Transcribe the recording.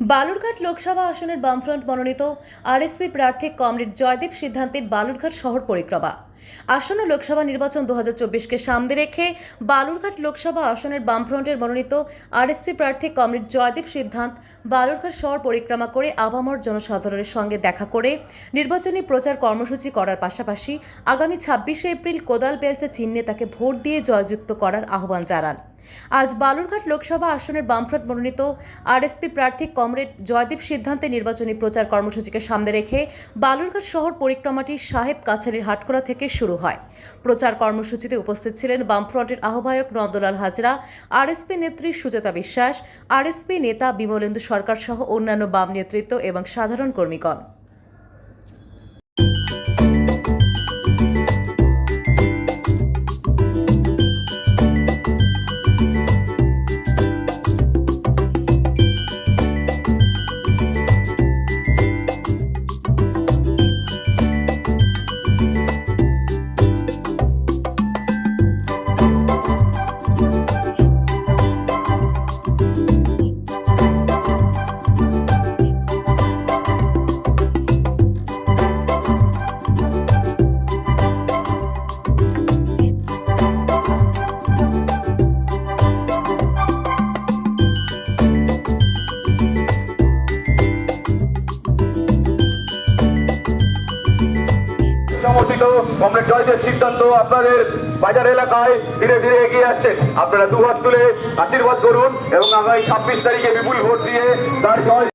বালুরঘাট লোকসভা আসনের বামফ্রন্ট মনোনীত আরএসপি প্রার্থী কমরেড জয়দীপ সিদ্ধান্তের বালুরঘাট শহর পরিক্রমা। আসন্ন লোকসভা নির্বাচন দু চব্বিশকে সামনে রেখে বালুরঘাট লোকসভা আসনের বামফ্রন্টের মনোনীত আরএসপি প্রার্থী কমরেড জয়দীপ সিদ্ধান্ত বালুরঘাট শহর পরিক্রমা করে আবামর জনসাধারণের সঙ্গে দেখা করে নির্বাচনী প্রচার কর্মসূচি করার পাশাপাশি আগামী ছাব্বিশে এপ্রিল কোদাল বেলচা চিহ্নে তাকে ভোট দিয়ে জয়যুক্ত করার আহ্বান জানান। আজ বালুরঘাট লোকসভা আসনের বামফ্রন্ট মনোনীত আরএসপি প্রার্থী কমরেড জয়দীপ সিদ্ধান্তে নির্বাচনী প্রচার কর্মসূচিকে সামনে রেখে বালুরঘাট শহর পরিক্রমাটি সাহেব কাছারির হাটখোলা থেকে শুরু হয়। প্রচার কর্মসূচিতে উপস্থিত ছিলেন বামফ্রন্টের আহ্বায়ক নন্দলাল হাজরা, আরএসপি নেত্রী সুজাতা বিশ্বাস, আরএসপি নেতা বিমলেন্দু সরকার সহ অন্যান্য বাম নেতৃত্ব এবং সাধারণ কর্মীগণ। সমর্থিত কমরেড জয়দেব সিদ্ধান্ত আপনাদের বাজার এলাকায় ধীরে ধীরে এগিয়ে আসছে। আপনারা দুহাত তুলে আশীর্বাদ করুন এবং আগামী ছাব্বিশ তারিখে বিপুল ভোট দিয়ে তার জয়